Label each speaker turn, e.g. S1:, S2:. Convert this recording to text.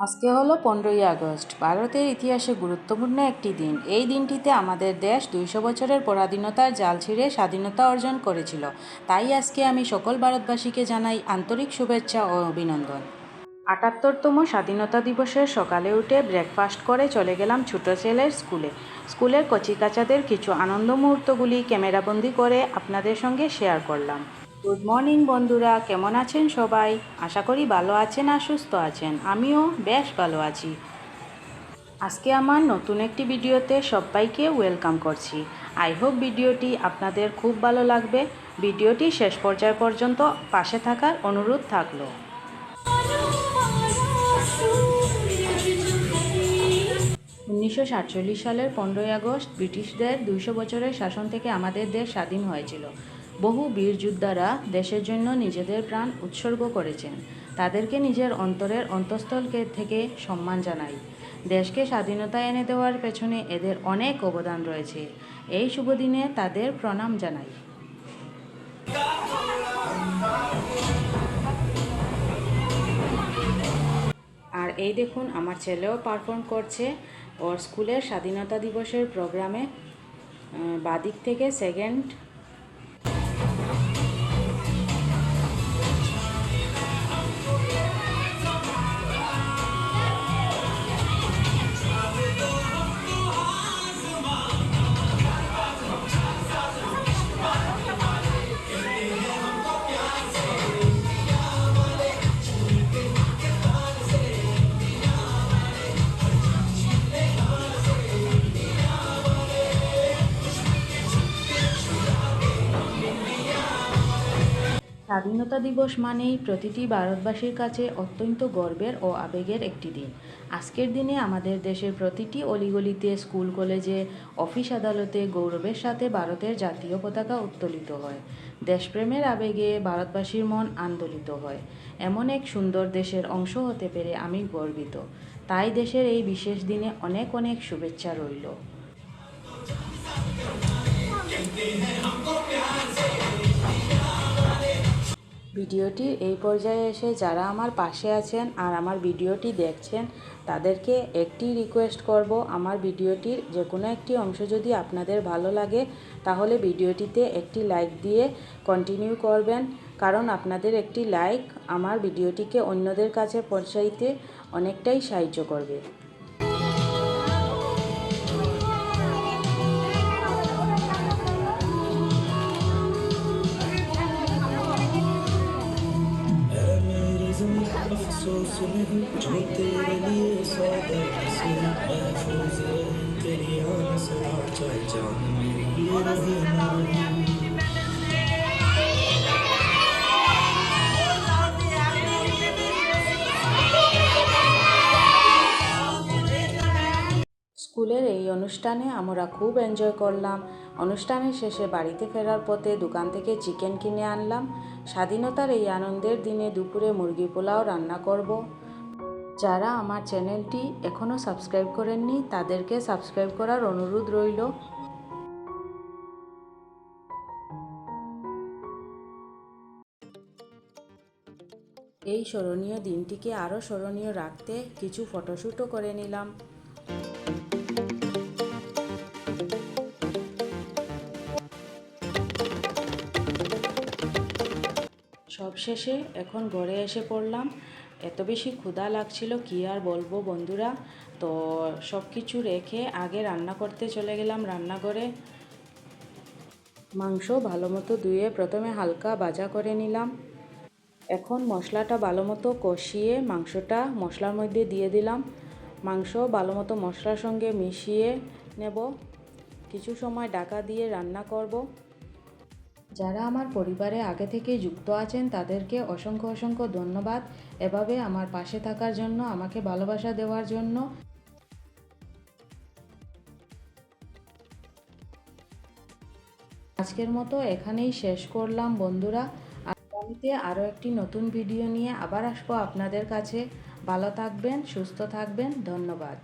S1: আজকে হলো পনেরোই আগস্ট। ভারতের ইতিহাসে গুরুত্বপূর্ণ একটি দিন। এই দিনটিতে আমাদের দেশ দুইশো বছরের পরাধীনতার জাল ছিঁড়ে স্বাধীনতা অর্জন করেছিল। তাই আজকে আমি সকল ভারতবাসীকে জানাই আন্তরিক শুভেচ্ছা ও অভিনন্দন। আটাত্তরতম স্বাধীনতা দিবসের সকালে উঠে ব্রেকফাস্ট করে চলে গেলাম ছোটো ছেলের স্কুলে। স্কুলের কচিকাচাদের কিছু আনন্দ মুহূর্তগুলি ক্যামেরাবন্দি করে আপনাদের সঙ্গে শেয়ার করলাম। গুড মর্নিং বন্ধুরা। কেমন আছেন সবাই? আশা করি ভালো আছেন আর সুস্থ আছেন। আমিও বেশ ভালো আছি। আজকে আমার নতুন একটি ভিডিওতে সবাইকে ওয়েলকাম করছি। আই হোপ ভিডিওটি আপনাদের খুব ভালো লাগবে। ভিডিওটি শেষ পর্যায় পর্যন্ত পাশে থাকার অনুরোধ থাকল। উনিশশো সাতচল্লিশ সালের পনেরোই আগস্ট ব্রিটিশদের দুইশো বছরের শাসন থেকে আমাদের দেশ স্বাধীন হয়েছিল। বহু বীর যোদ্ধারা দেশের জন্য নিজেদের প্রাণ উৎসর্গ করেছেন। তাদেরকে নিজের অন্তরের অন্তঃস্থলকে থেকে সম্মান জানাই। দেশকে স্বাধীনতা এনে দেওয়ার পেছনে এদের অনেক অবদান রয়েছে। এই শুভ দিনে তাদের প্রণাম জানাই। আর এই দেখুন, আমার ছেলেও পারফর্ম করছে। ওর স্কুলের স্বাধীনতা দিবসের প্রোগ্রামে বাদিক থেকে সেকেন্ড স্বাধীনতা দিবস মানেই প্রতিটি ভারতবাসীর কাছে অত্যন্ত গর্বের ও আবেগের একটি দিন। আজকের দিনে আমাদের দেশের প্রতিটি অলিগলিতে, স্কুল কলেজে, অফিস আদালতে গৌরবের সাথে ভারতের জাতীয় পতাকা উত্তোলিত হয়। দেশপ্রেমের আবেগে ভারতবাসীর মন আন্দোলিত হয়। এমন এক সুন্দর দেশের অংশ হতে পেরে আমি গর্বিত। তাই দেশের এই বিশেষ দিনে অনেক অনেক শুভেচ্ছা রইল। ভিডিওটির এই পর্যায়ে এসে যারা আমার পাশে আছেন আর আমার ভিডিওটি দেখছেন, তাদেরকে একটি রিকোয়েস্ট করব, আমার ভিডিওটির যে কোনো একটি অংশ যদি আপনাদের ভালো লাগে, তাহলে ভিডিওটিতে একটি লাইক দিয়ে কন্টিনিউ করবেন। কারণ আপনাদের একটি লাইক আমার ভিডিওটিকে অন্যদের কাছে পৌঁছাইতে অনেকটাই সাহায্য করবে।
S2: तेरे लिए सौ दर्द से महफूज है तेरी आन से चाहे जान मेरी ये रही ना रही
S1: স্কুলের এই অনুষ্ঠানে আমরা খুব এনজয় করলাম অনুষ্ঠানের শেষে বাড়িতে ফেরার পথে দোকান থেকে চিকেন কিনে আনলাম স্বাধীনতার এই আনন্দের দিনে দুপুরে মুরগি পোলাও রান্না করব। যারা আমার চ্যানেলটি এখনও সাবস্ক্রাইব করেননি, তাদেরকে সাবস্ক্রাইব করার অনুরোধ রইল। এই স্মরণীয় দিনটিকে আরও স্মরণীয় রাখতে কিছু ফটোশ্যুটও করে নিলাম। সবশেষে এখন ঘরে এসে পড়লাম। এত বেশি ক্ষুধা লাগছিল, কি আর বলব বন্ধুরা? তো সব কিছু রেখে আগে রান্না করতে চলে গেলাম রান্নাঘরে। মাংস ভালো মতো ধুয়ে প্রথমে হালকা ভাজা করে নিলাম। এখন মশলাটা ভালো মতো কষিয়ে মাংসটা মশলার মধ্যে দিয়ে দিলাম। মাংস ভালো মতো মশলার সঙ্গে মিশিয়ে নেব। কিছু সময় ডাকা দিয়ে রান্না করব। যারা আমার পরিবারে আগে থেকেই যুক্ত আছেন, তাদেরকে অসংখ্য অসংখ্য ধন্যবাদ। এভাবে আমার পাশে থাকার জন্য, আমাকে ভালোবাসা দেওয়ার জন্য। আজকের মতো এখানেই শেষ করলাম বন্ধুরা। আগামীতে আরও একটি নতুন ভিডিও নিয়ে আবার আসব আপনাদের কাছে। ভালো থাকবেন, সুস্থ থাকবেন, ধন্যবাদ।